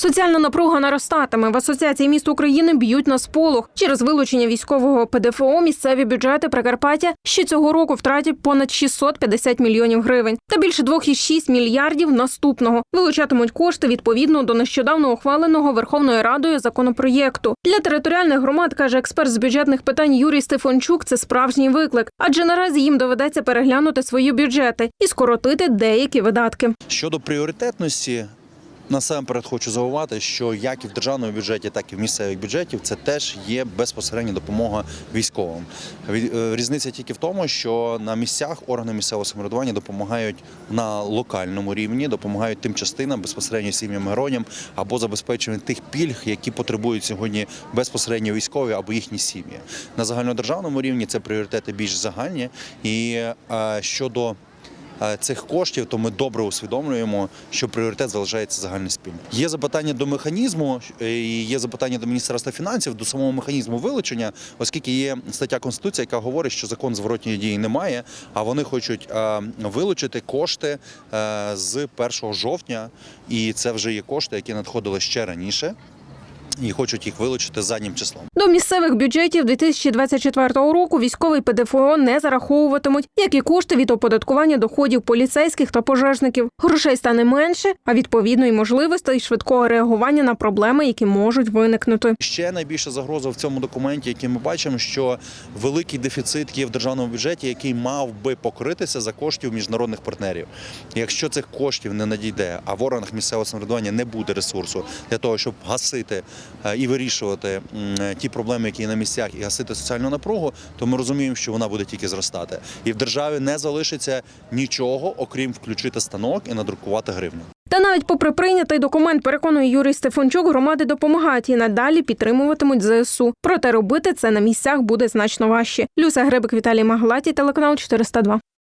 Соціальна напруга наростатиме. В асоціації міст України б'ють на сполох. Через вилучення військового ПДФО місцеві бюджети Прикарпаття ще цього року втратять понад 650 мільйонів гривень та більше 2,6 мільярдів наступного. Вилучатимуть кошти відповідно до нещодавно ухваленого Верховною Радою законопроєкту. Для територіальних громад каже експерт з бюджетних питань Юрій Стефанчук. Це справжній виклик, адже наразі їм доведеться переглянути свої бюджети і скоротити деякі видатки. Щодо пріоритетності, насамперед хочу зауважити, що як і в державному бюджеті, так і в місцевих бюджетів це теж є безпосередня допомога військовим. Ві- е, Різниця тільки в тому, що на місцях органи місцевого самоврядування допомагають на локальному рівні, допомагають тим частинам безпосередньо сім'ям героям або забезпеченням тих пільг, які потребують сьогодні безпосередньо військові або їхні сім'ї. На загальнодержавному рівні це пріоритети більш загальні. І е, щодо цих коштів, то ми добре усвідомлюємо, що пріоритет залишається загальний спільний. Є запитання до механізму, е, і є запитання до міністерства фінансів до самого механізму вилучення, оскільки є стаття конституції, яка говорить, що закон зворотньої дії немає, а вони хочуть е, вилучити кошти е, з 1 жовтня, і це вже є кошти, які надходили ще раніше. І хочуть їх вилучити заднім числом. До місцевих бюджетів 2024 року військовий ПДФО не зараховуватимуть, як і кошти від оподаткування доходів поліцейських та пожежників. Грошей стане менше, а відповідно й можливостей швидкого реагування на проблеми, які можуть виникнути. Ще найбільша загроза в цьому документі, який ми бачимо, що великий дефіцит є в державному бюджеті, який мав би покритися за коштів міжнародних партнерів. Якщо цих коштів не надійде, а в органах місцевого самоврядування не буде ресурсу для того, щоб гасити е, і вирішувати ті проблеми, які є на місцях, і гасити соціальну напругу, то ми розуміємо, що вона буде тільки зростати. І в державі не залишиться нічого, окрім включити станок і надрукувати гривню. Та навіть попри прийнятий документ, переконує Юрій Стефанчук, громади допомагають і надалі підтримуватимуть ЗСУ. Проте робити це на місцях буде значно важче. Люся Гребик, Віталій Маглаті, телеканал 402.